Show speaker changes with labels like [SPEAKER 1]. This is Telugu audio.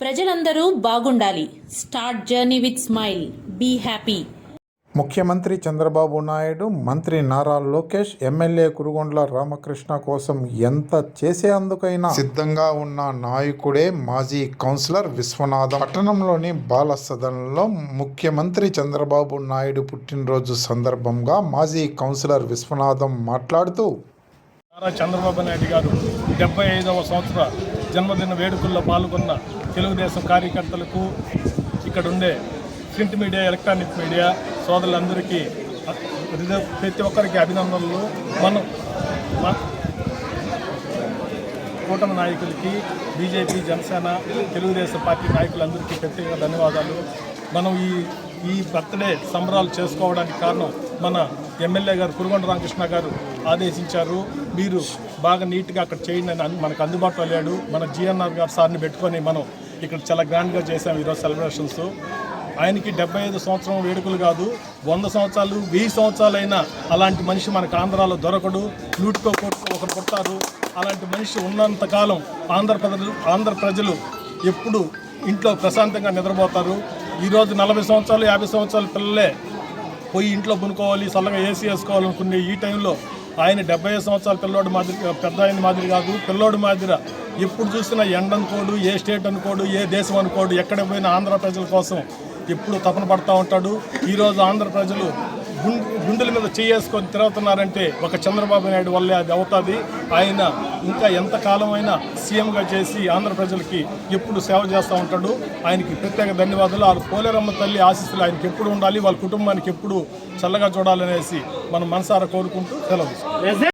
[SPEAKER 1] ప్రజలందరూ బాగుండాలి. Start journey with smile. Be happy.
[SPEAKER 2] ముఖ్యమంత్రి చంద్రబాబు నాయుడు మంత్రి నారా లోకేష్ ఎమ్మెల్యే కురుగొండ్ల రామకృష్ణ కోసం ఎంత చేసేందుకైనా సిద్ధంగా ఉన్న నాయకుడే మాజీ కౌన్సిలర్ విశ్వనాథం. పట్టణంలోని బాల సదనంలో ముఖ్యమంత్రి చంద్రబాబు నాయుడు పుట్టినరోజు సందర్భంగా మాజీ కౌన్సిలర్ విశ్వనాథం మాట్లాడుతూ
[SPEAKER 3] నారా చంద్రబాబు నాయుడు గారు డెబ్బై ఐదవ సంవత్సర జన్మదిన వేడుకల్లో పాల్గొన్న తెలుగుదేశం కార్యకర్తలకు ఇక్కడ ఉండే ప్రింట్ మీడియా ఎలక్ట్రానిక్ మీడియా సోదరులందరికీ ప్రతి ఒక్కరికి అభినందనలు. మనం కూటమి నాయకులకి బీజేపీ జనసేన తెలుగుదేశం పార్టీ నాయకులందరికీ ప్రత్యేక ధన్యవాదాలు. మనం ఈ ఈ బర్త్డే సంబరాలు చేసుకోవడానికి కారణం మన ఎమ్మెల్యే గారు కురుగొండ రామకృష్ణ గారు ఆదేశించారు. మీరు బాగా నీట్గా అక్కడ చేయండి అని మనకు అందుబాటులో లేడు. మన జిఎన్ఆర్ గారు సార్ని పెట్టుకొని మనం ఇక్కడ చాలా గ్రాండ్గా చేసాం ఈరోజు సెలబ్రేషన్స్. ఆయనకి డెబ్బై ఐదు సంవత్సరం వేడుకలు కాదు వంద సంవత్సరాలు వెయ్యి సంవత్సరాలైనా అలాంటి మనిషి మనకు ఆంధ్రాలో దొరకడు. నూటికో కొట్టు ఒకరు కొట్టారు అలాంటి మనిషి ఉన్నంతకాలం కాలం ఆంధ్ర ప్రజలు ఎప్పుడు ఇంట్లో ప్రశాంతంగా నిద్రపోతారు. ఈరోజు నలభై సంవత్సరాలు యాభై సంవత్సరాల పిల్లలే పోయి ఇంట్లో పునుకోవాలి చల్లగా ఏసీ వేసుకోవాలనుకునే ఈ టైంలో ఆయన డెబ్బై సంవత్సరాల పిల్లోడు మాదిరి పెద్ద ఆయన మాదిరి కాదు. పిల్లోడు మాదిరి ఎప్పుడు చూసినా ఎండ అనుకోడు ఏ స్టేట్ అనుకోడు ఏ దేశం అనుకోడు ఎక్కడ పోయినా ఆంధ్ర ప్రజల కోసం ఎప్పుడు తపన పడతా ఉంటాడు. ఈరోజు ఆంధ్ర ప్రజలు గుండెల మీద చేసుకొని తిరుగుతున్నారంటే ఒక చంద్రబాబు నాయుడు వల్లే అది అవుతుంది. ఆయన ఇంకా ఎంతకాలమైనా సీఎంగా చేసి ఆంధ్ర ప్రజలకి ఎప్పుడు సేవ చేస్తూ ఉంటాడు. ఆయనకి ప్రత్యేక ధన్యవాదాలు. ఆ పోలేరమ్మ తల్లి ఆశీస్సులు ఆయనకి ఎప్పుడు ఉండాలి వాళ్ళ కుటుంబానికి ఎప్పుడు చల్లగా చూడాలనేసి మనం మనసారా కోరుకుంటూ సెలవు